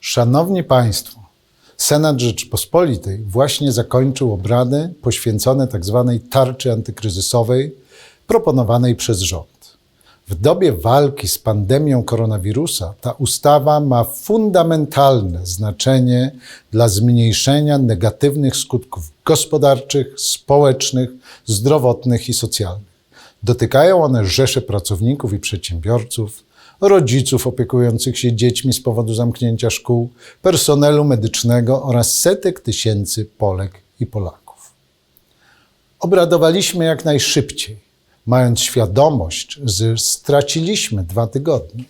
Szanowni Państwo, Senat Rzeczypospolitej właśnie zakończył obrady poświęcone tzw. tarczy antykryzysowej proponowanej przez rząd. W dobie walki z pandemią koronawirusa ta ustawa ma fundamentalne znaczenie dla zmniejszenia negatywnych skutków gospodarczych, społecznych, zdrowotnych i socjalnych. Dotykają one rzesze pracowników i przedsiębiorców, rodziców opiekujących się dziećmi z powodu zamknięcia szkół, personelu medycznego oraz setek tysięcy Polek i Polaków. Obradowaliśmy jak najszybciej, mając świadomość, że straciliśmy dwa tygodnie.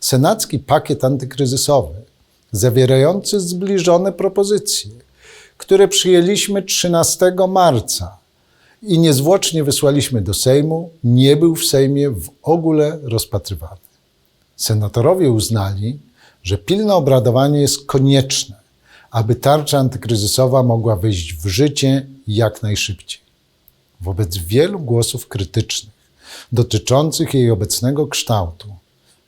Senacki pakiet antykryzysowy, zawierający zbliżone propozycje, które przyjęliśmy 13 marca i niezwłocznie wysłaliśmy do Sejmu, nie był w Sejmie w ogóle rozpatrywany. Senatorowie uznali, że pilne obradowanie jest konieczne, aby tarcza antykryzysowa mogła wejść w życie jak najszybciej. Wobec wielu głosów krytycznych dotyczących jej obecnego kształtu,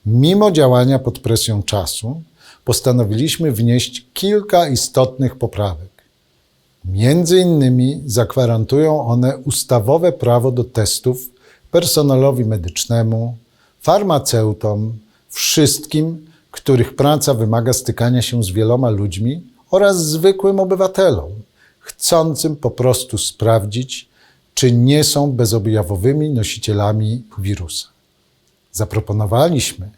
mimo działania pod presją czasu, postanowiliśmy wnieść kilka istotnych poprawek. Między innymi zagwarantują one ustawowe prawo do testów personelowi medycznemu, farmaceutom, wszystkim, których praca wymaga stykania się z wieloma ludźmi oraz zwykłym obywatelom, chcącym po prostu sprawdzić, czy nie są bezobjawowymi nosicielami wirusa. Zaproponowaliśmy,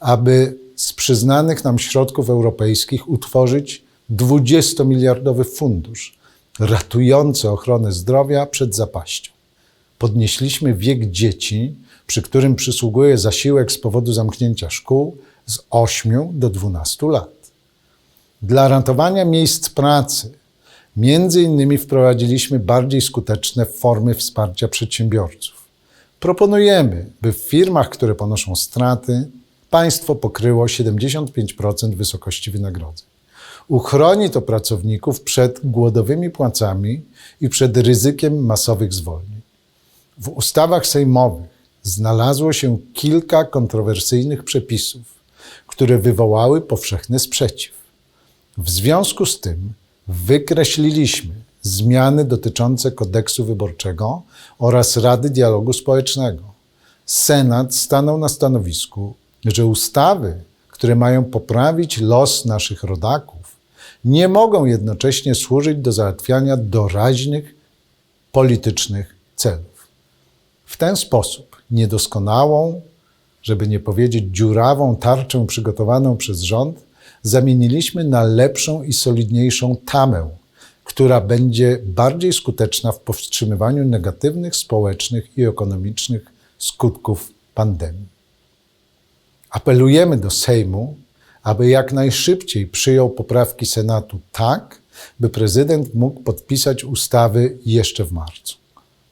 aby z przyznanych nam środków europejskich utworzyć 20-miliardowy fundusz ratujący ochronę zdrowia przed zapaścią. Podnieśliśmy wiek dzieci, przy którym przysługuje zasiłek z powodu zamknięcia szkół z 8 do 12 lat. Dla ratowania miejsc pracy między innymi wprowadziliśmy bardziej skuteczne formy wsparcia przedsiębiorców. Proponujemy, by w firmach, które ponoszą straty, państwo pokryło 75% wysokości wynagrodzeń. Uchroni to pracowników przed głodowymi płacami i przed ryzykiem masowych zwolnień. W ustawach sejmowych znalazło się kilka kontrowersyjnych przepisów, które wywołały powszechny sprzeciw. W związku z tym wykreśliliśmy zmiany dotyczące kodeksu wyborczego oraz Rady Dialogu Społecznego. Senat stanął na stanowisku, że ustawy, które mają poprawić los naszych rodaków, nie mogą jednocześnie służyć do załatwiania doraźnych politycznych celów. W ten sposób niedoskonałą, żeby nie powiedzieć dziurawą tarczę przygotowaną przez rząd zamieniliśmy na lepszą i solidniejszą tamę, która będzie bardziej skuteczna w powstrzymywaniu negatywnych społecznych i ekonomicznych skutków pandemii. Apelujemy do Sejmu, aby jak najszybciej przyjął poprawki Senatu tak, by prezydent mógł podpisać ustawy jeszcze w marcu.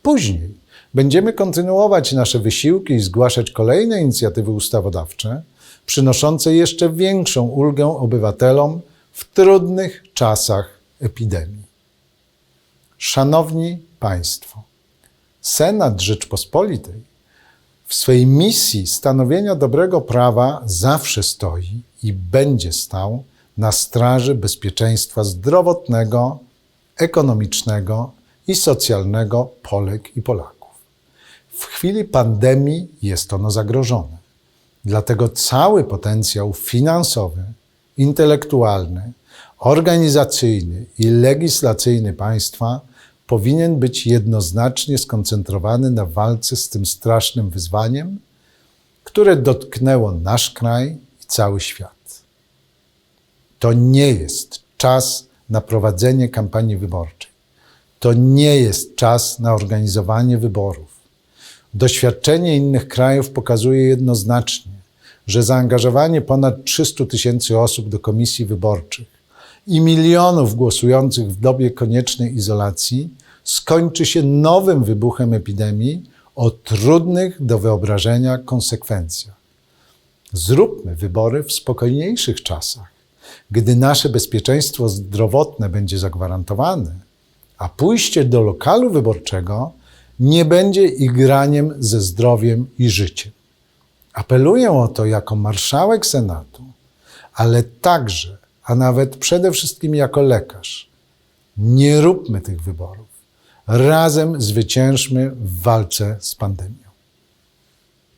Później będziemy kontynuować nasze wysiłki i zgłaszać kolejne inicjatywy ustawodawcze, przynoszące jeszcze większą ulgę obywatelom w trudnych czasach epidemii. Szanowni Państwo, Senat Rzeczpospolitej w swej misji stanowienia dobrego prawa zawsze stoi i będzie stał na straży bezpieczeństwa zdrowotnego, ekonomicznego i socjalnego Polek i Polaków. W chwili pandemii jest ono zagrożone. Dlatego cały potencjał finansowy, intelektualny, organizacyjny i legislacyjny państwa powinien być jednoznacznie skoncentrowany na walce z tym strasznym wyzwaniem, które dotknęło nasz kraj i cały świat. To nie jest czas na prowadzenie kampanii wyborczej. To nie jest czas na organizowanie wyborów. Doświadczenie innych krajów pokazuje jednoznacznie, że zaangażowanie ponad 300 tysięcy osób do komisji wyborczych i milionów głosujących w dobie koniecznej izolacji skończy się nowym wybuchem epidemii o trudnych do wyobrażenia konsekwencjach. Zróbmy wybory w spokojniejszych czasach, gdy nasze bezpieczeństwo zdrowotne będzie zagwarantowane, a pójście do lokalu wyborczego nie będzie igraniem ze zdrowiem i życiem. Apeluję o to jako marszałek Senatu, ale także a nawet przede wszystkim jako lekarz, nie róbmy tych wyborów. Razem zwyciężmy w walce z pandemią.